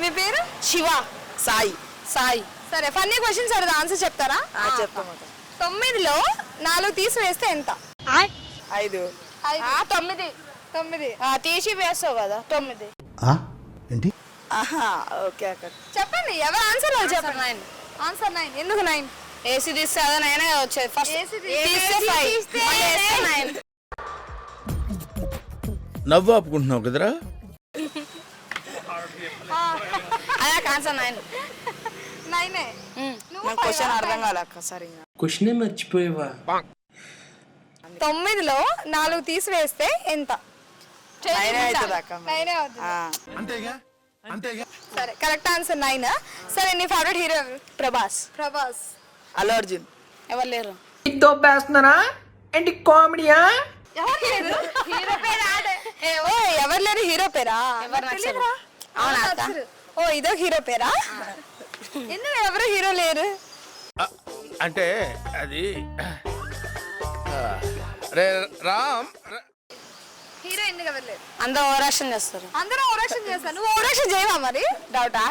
మీ పేరు? శివ. సాయి. సాయి. సరే funny questions అడుగుతా. ఆన్సర్ చెప్తారా? ఆ, చెప్తాం. అక్క. తొమ్మిదిలో నాలుగు తీసివేస్తే ఎంత? ఐదు. తొమ్మిది. తొమ్మిది. తీసి వేస్తావు కదా తొమ్మిది. ఏంటి? ఆహా ఓకే అక్క. చెప్పండి ఎవరు ఆన్సర్ చెప్పండి? నైన్ ఆన్సర్ నైన్ ఎందుకు నైన్ ఏసీ తీస్తే అదే నైన్ వచ్చేది. ఫస్ట్ వేస్తే నవ్వు ఆపుకుంటున్నావు కదరా? అదే ఆన్సర్ నైన్ నైనే నాకు క్వశ్చన్ అర్థం కాలే క్వశ్చనే మర్చిపోయావా? తొమ్మిదిలో నాలుగు తీసివేస్తే ఎంత? నైన్ అవుతుంది అక్క మరి. నైనే అవుతుంది? ఆ, సరే కరెక్ట్ ఆన్సర్ నైన్ సరే నీ ఫేవరెట్ హీరో ఎవరు? ప్రభాస్. ప్రభాస్. అల్లు అర్జున్. ఎవరు లేరు? దొబ్బేస్తున్నారా ఏంటి కామెడీయా? ఎవరు లేరు? హీరో పేరు? ఎవరు లేరు? హీరో పేరా? ఎవరు నచ్చరు. అవునా. ఓ ఇదో హీరో పేరా? ఎందుకు ఎవరు హీరో లేరు? అంటే అది రే రామ్ హీరో ఎందుకు ఎవరు లేరు? అందరూ ఓవరాక్షన్ చేస్తారు. అందరూ ఓవరాక్షన్ నువ్వు ఓవరాక్షన్ చేయవా మరి? డౌటా?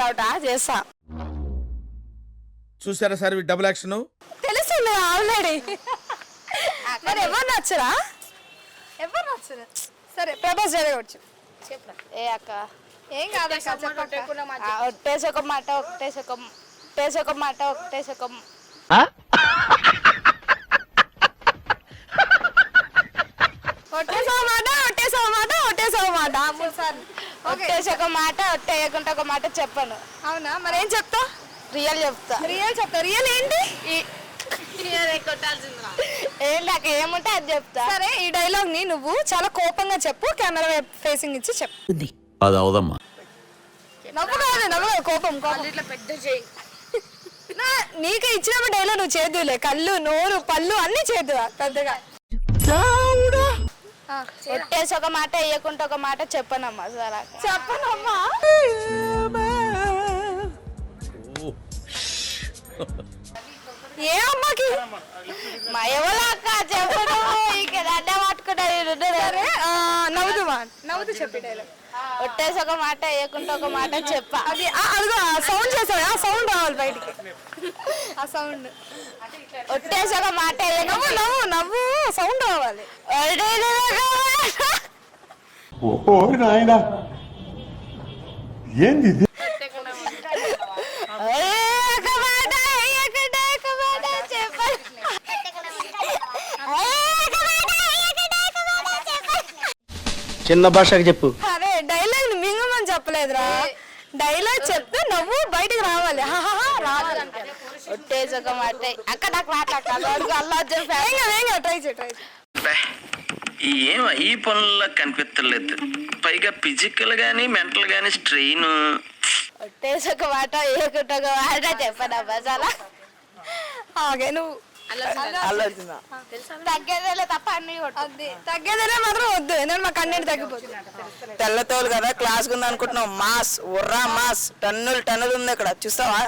డౌటా? చూసారా సార్ డబుల్ యాక్షన్? తెలుస్తుంది ఆల్రెడీ. మరి ఎవరు నచ్చరా? ఎవరు నచ్చరు? సరే ప్రభాస్ జరగవచ్చు. ఏ అక్క? ఏం కాదక్క చెప్పక్క. ఆ, ఒట్టేసి ఒక మాట ఒకటేసి ఒక ఒట్టేసి ఒక మాట ఒకటేసి ఒక ఒట్టేసావు మాట మాట ఒట్టేసావు మాట. మూడు సార్లు ఓకే. ఒట్టేసి ఒక మాట ఒట్టేయకుండా ఒక మాట చెప్పను. అవునా? మరి ఏం చెప్తా రియల్ చెప్తా. రియల్ చెప్తా రియల్ ఏంటి? ఏం లేక ఏముంటే అది చెప్తా. సరే ఈ డైలాగ్ని నువ్వు చాలా కోపంగా చెప్పు కెమెరా ఫేసింగ్ ఇచ్చి చెప్పు. అది అవదమ్మా నవ్వు కాదు నవ్వు కాదు, కోపం కోపం. ఇట్లా పెద్ద చేయి. నా నీకు ఇచ్చినప్పుడు డైలాగ్ నువ్వు చేద్దులే కళ్ళు నోరు పళ్ళు అన్ని చేద్దువా పెద్దగా. ఒట్టేసి ఒక మాట వేయకుండా ఒక మాట చెప్పనమ్మా సరే. చెప్పనమ్మా? ఏ అమ్మాకి? మా ఎవరు సరే ఆ, నవ్వుదు మా. నవ్వుతూ చెప్పి డైలాగ్. ఒట్టేసి ఒక మాట వేయకుండా ఒక మాట చెప్పా. అది ఆ, అదిగో సౌండ్ చేసావు ఆ సౌండ్ రావాలి బయటికి. ఆ సౌండ్. ఒట్టేసి ఒక మాట వేయకుండా నవ్వు నవ్వు నవ్వు సౌండ్ రావాలి. ఓ నాయన. ఏంది ఇది? ఒక మాట వేయకుండా ఒక మాట చెప్పను చిన్న భాషకు చెప్పు. అరే డైలాగ్ మింగమని చెప్పలేదురా. డైలాగ్ చెప్తే నవ్వు బయటికి రావాలి. హాహాహా, రావాలి. ఒట్టేసి ఒక మాట అక్క నాకు మాట్లాడతాను అల్లా చెప్పా వేంగా వేంగా ట్రై చేయి ట్రై ఏం ఈ పనుల్లో కనిపించలేదు పైగా ఫిజికల్ గానీ మెంటల్ గానీ స్ట్రెయిన్ ఒక మాట ఒక మాట చెప్పనమ్మా చాలా నువ్వు. అల్లు అర్జున్ తగ్గేదేలే తప్ప అన్ని తగ్గేదనే మాత్రం వద్దు ఎందుకంటే మా కన్నీటి తగ్గిపోతుంది తెల్లతోలు కదా క్లాస్ ఉంది అనుకుంటున్నావు. మాస్ ఉర్రా మాస్ టన్నులు టన్నులు ఉంది ఇక్కడ. చూస్తావా?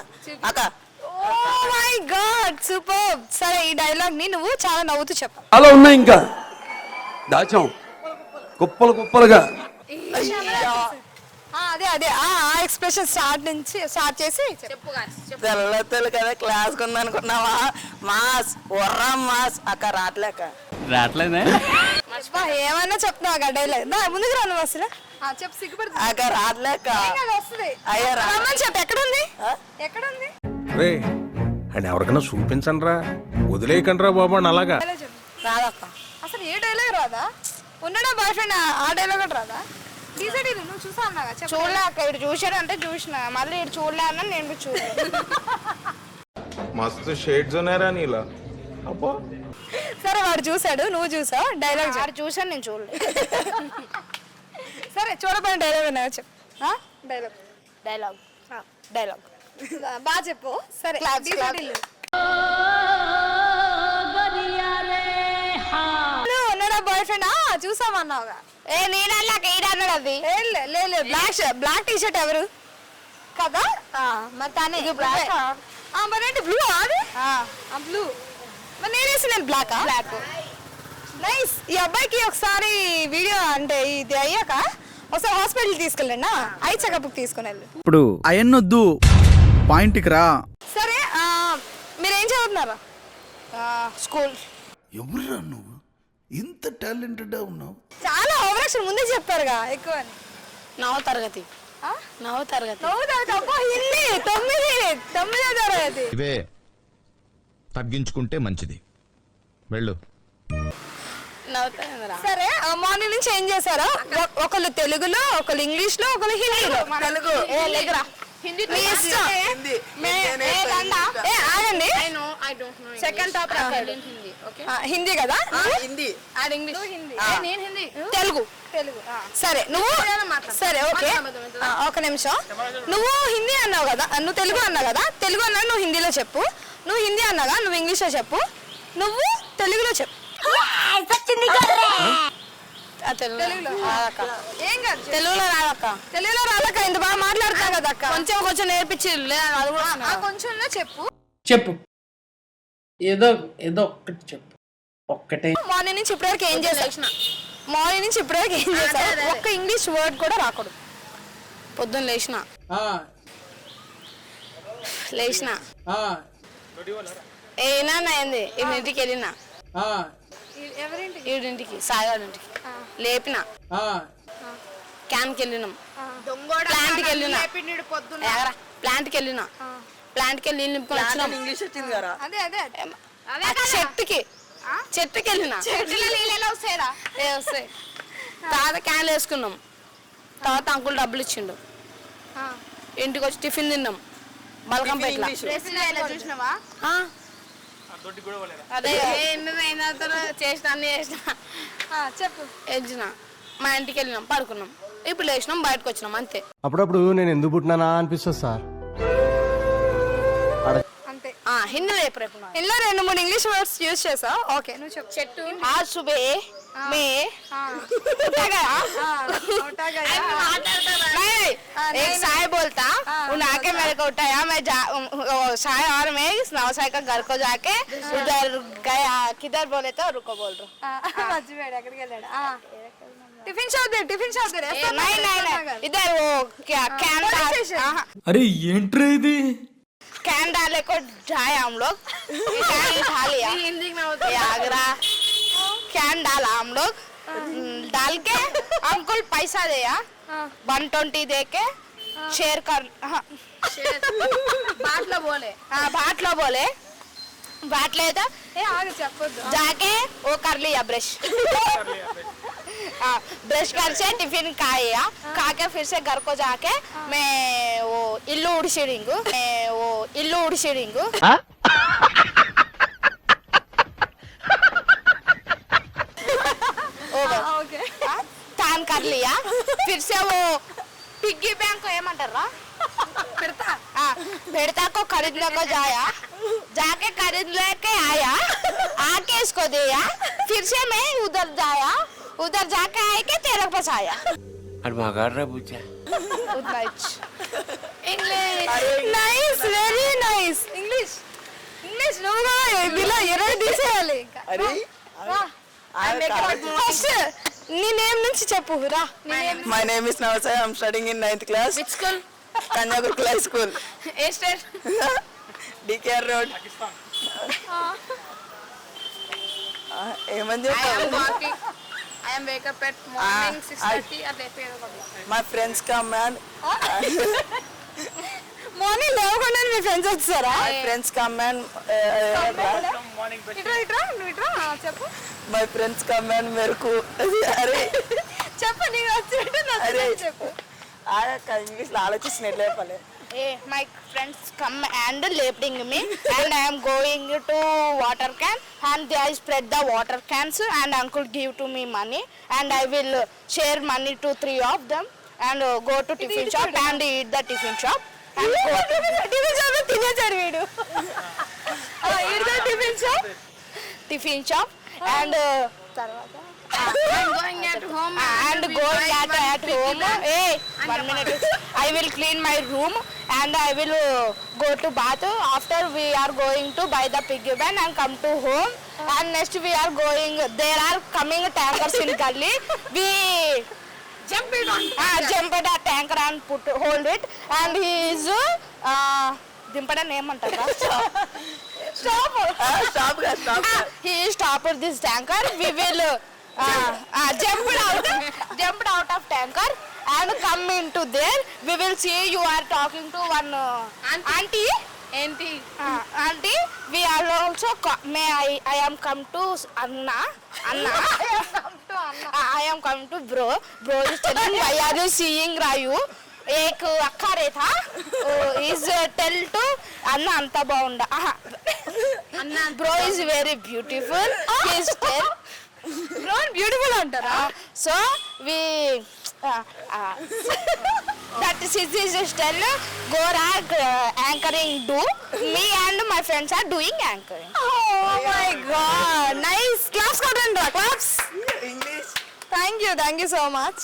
అక్క. ఓ మై గాడ్ సూపర్ సరే ఈ డైలాగ్ని నువ్వు చాలా నవ్వుతూ చెప్పు. అలా ఉన్నాయి ఇంకా. దాచాం. కుప్పలు కుప్పలుగా. అదే అదే. ఆ ఎక్స్ప్రెషన్ స్టార్ట్ నుంచి స్టార్ట్ చేసి చెప్పు. తెల్లతోలు కదా క్లాస్ ఉంది అనుకుంటున్నావా? మాస్ మాస్ అక్క రాట్లేక రావట్లేదే అబ్బా, ఏమన్నా చెప్తున్నావు ఆ డైలాగ్? దా, ముందుకు రా నువ్వు అసలు. చెప్పు సిగ్గుపడుతుంది అక్క రాట్లేక వస్తుంది. అయ్యా రా. రమ్మని చెప్పు ఎక్కడుంది? ఆ? ఎక్కడుంది? రే అండ్ ఎవరికైనా చూపించండి రా వదిలేయకండి రా బాబు అని అలాగా. డైలాగ్ చెప్పు. రాదక్క. అసలు ఏ డైలాగ్ రాదా? ఉన్నాడా బాయ్ ఫ్రెండ్ ఆ డైలాగ్ కూడా రాదా? టీసీ నువ్వు చూసా అన్నాగా? చెప్పు. చూడలే అక్క ఇటు చూసాడు అంటే చూసిన. మళ్ళీ ఇటు చూడలే అన్న నేను చూడలేదు మస్తు షేడ్స్ ఉన్నారా నీలా. అబ్బా. సరే వాడు చూసాడు నువ్వు చూసావు? డైలాగ్ ఆడు చూసాను నేను చూడలేదు సరే చూడపోయిన డైలాగ్ ఉన్నాయో చెప్పు. డైలాగ్ డైలాగ్ డైలాగ్ బాగా చెప్పు. సరే ఉన్నాడా బాయ్ ఫ్రెండ్ చూసామన్నావుగా ఏ ఈడన్నాడు అది? ఏ, లే, లే, లే, బ్లాక్ బ్లాక్ టీ షర్ట్ ఎవరు? కదా? మరి తనే. బ్లాక్ మరేంటి బ్లూ అది? బ్లూ మరి నేను వేసిన బ్లాక్ బ్లాక్ నైస్ ఈ అబ్బాయికి ఒకసారి వీడియో అంటే ఇది అయ్యాక ఒకసారి హాస్పిటల్ తీసుకెళ్ళండి ఐ చెకప్ తీసుకుని వెళ్ళు. ఇప్పుడు అయన్నొద్దు పాయింట్కి రా. సరే ఆ, మీరు ఏం చదువుతున్నారా స్కూల్ ఎవరురా నువ్వు? ఇంత టాలెంటెడ్ ఉన్నావు. చాలా ఓవరాక్షన్ ముందే చెప్పారుగా ఎక్కువ అని నవ తరగతి? నవ తరగతి. నవ్వు తగ్గ- అబ్బా, హిందీ. తొమ్మిది. తొమ్మిదో తరగతి. ఇవే తగ్గించుకుంటే మంచిది. వెళ్ళు. నవ తరగతి సరే మార్నింగ్ నుంచి ఏం చేశారా? ఒకళ్ళు తెలుగులో ఒకళ్ళు ఇంగ్లీష్లో ఒకళ్ళు హిందీలో. తెలుగు హిందీ మీ ఇష్టం. హిందీ. మే- హిందీ ఏ నేర్పండి. లండా? ఏ, ఆగండి. I know I don't know second top Hindi okay. ఆ, హిందీ కదా? ఆ, హిందీ. Add English. హిందీ. ఆ. నేను హిందీ? తెలుగు. తెలుగు సరే నువ్వు. సరే ఓకే. ఒక నిమిషం. నువ్వు హిందీ అన్నావు కదా? నువ్వు తెలుగు అన్నావు కదా? తెలుగు అన్నా నువ్వు హిందీలో చెప్పు. నువ్వు హిందీ అన్నాగా నువ్వు ఇంగ్లీష్లో చెప్పు. నువ్వు తెలుగులో చెప్పు. తెలుగులో. రాదక్క. ఏం కాదు. తెలుగులో రాదక్క తెలుగులో ఇంత బాగా మాట్లాడుతావు కదా అక్క. కొంచెం కొంచెం నేర్పించి అది కూడా ఆ, కొంచెంలో చెప్పు. చెప్పు. ఏదో ఏదో ఒక్కటి చెప్పు. ఒక్కటే. మార్నింగ్ నుంచి ఇప్పటివరకు ఏం చేసావు? మార్నింగ్ నుంచి ఇప్పటివరకు ఏం చేసావు? ఒక్క ఇంగ్లీష్ వర్డ్ కూడా రాకూడదు. పొద్దున్న లేచిన. లేచిన. ఏనా అయింది ఇంటికి వెళ్ళిన. ఈడింటికి సాయిగాడి ఇంటికి లేపిన. క్యాన్కి వెళ్ళినాం. ప్లాంట్కి వెళ్ళిన. ప్లాంట్కి వెళ్ళిన. ప్లాంట్కి వెళ్ళి నింపుకొని వచ్చినాం. ఇంగ్లీష్ వచ్చింది కదా. అదే అదే. ఆ చెట్టుకి. చెట్టుకి వెళ్ళిన. ఏ వస్తాయి. తర్వాత క్యాన్లు వేసుకున్నాం. తర్వాత అంకుల్ డబ్బులు ఇచ్చిండు. ఇంటికి వచ్చి టిఫిన్ తిన్నాం. ఆ? చేసిన అన్ని చెప్పు. ఎగ్జిన మా ఇంటికి వెళ్ళినాం పడుకున్నాం. ఇప్పుడు లేచినాం బయటకు వచ్చినాం అంతే. అప్పుడప్పుడు నేను ఎందుకు పుట్టినానా అనిపిస్తుంది సార్. అంతే. ఆ హిందీలో చెప్పు రేపు హిందీలో రెండు మూడు ఇంగ్లీష్ వర్డ్స్ యూజ్ చేసా ఓకే నువ్వు చెప్పు. చెట్టు ఆ సుబే मैं उठा गया नहीं एक साय बोलता उन आके मेरे को उठाया मैं जा वो साय और मैं इस नवसाय का घर को जाके उधर गया किधर बोले तो रुको बोल रहा మర్చిపోయాడు ఎక్కడికి వెళ్ళాడు టిఫిన్ షాప్ దగ్గర టిఫిన్ షాప్ దగ్గర ए, नहीं नहीं नहीं इधर वो क्या कैन डाल हाँ, అరే ఏంట్రా ఇది कैन डाले को जाए हम लोग ये कैन उठा लिया ये आगरा कैन डाला हम लोग डाल के अंकुल पैसा दिया वन ट्वेंटी दे के शेयर कर बाटलो बाट बोले हाँ बाट बोले बाट लेता जाके वो कर लिया ब्रश ब्रश कर से टिफिन खाया खा के फिर से घर को जाके मैं वो इल्लू उड़सी रिंगू मैं वो इल्लू उड़सी रिंगू फिर से वो पिग्गी बैंक को ఏమంటారా పెడతా हाँ भेड़ता को खरीदने को जाया जाके खरीद लेके आया आके इसको दिया फिर से मैं उधर जाया उधर जाके आए के तेरे पास आया అది మగాడ్రా బుజ్జా उतना English nice very nice English English నువ్వు కూడా ఇలా ఇరవై తీసేయాలి ఇంకా అరే ఫస్ట్ నీ నేమ్ నుంచి చెప్పు? రా. My name is Navasai I am studying in ninth class Which school? Kanyakumari high school A state? DKR road ఏమని I am చెప్తావు walking. I am wake up at morning 6:30 at 8 my friends come and morning లేవకుండా మీ friends వచ్చారా? My friends come and ఇట్రా ఇట్రా నువ్వు ఇట్రా చెప్పు. మై ఫ్రెండ్స్ కమ్ అండ్ మెరుకు అరే చెప్పు నీకు వచ్చినట్టు నాకు అరే చెప్పు ఆ ఇంగ్లీష్లో ఆలోచిస్తున్న ఎట్లా చెప్పాలి Hey, my friends come and lifting me and I am going to water can and they spread the water cans and uncle give to me money and I will share money to three of them and uh, go to tiffin shop and eat the tiffin shop and go to tiffin shop తినేసాడు వీడు tiffin shop tiffin shop and uh, I'm going at home and going at, at home. Hey, one minute. I will clean my room and I will uh, go to bath. After we are going to buy the piggy bank and come to home. And next we are going. There are coming tankers in gully. We jump it on uh, jump stop. Uh, stop, stop. Uh, he is top of this tanker. We will uh, uh, jump out, jump out of tanker and come into there. We will see you are talking to one uh, auntie. auntie. ఏంటి అంటే we are also may I I am come to అన్న అన్న I am come to bro bro is telling why are you seeing రాయు ఏక్ అక్క రేథా is tell to అన్న అంత బాగుండ bro is very beautiful bro beautiful అంటారా? So we that is is tell Gora anchoring do me and my friends are doing anchoring oh my god nice claps కొట్టండి claps English thank you thank you so much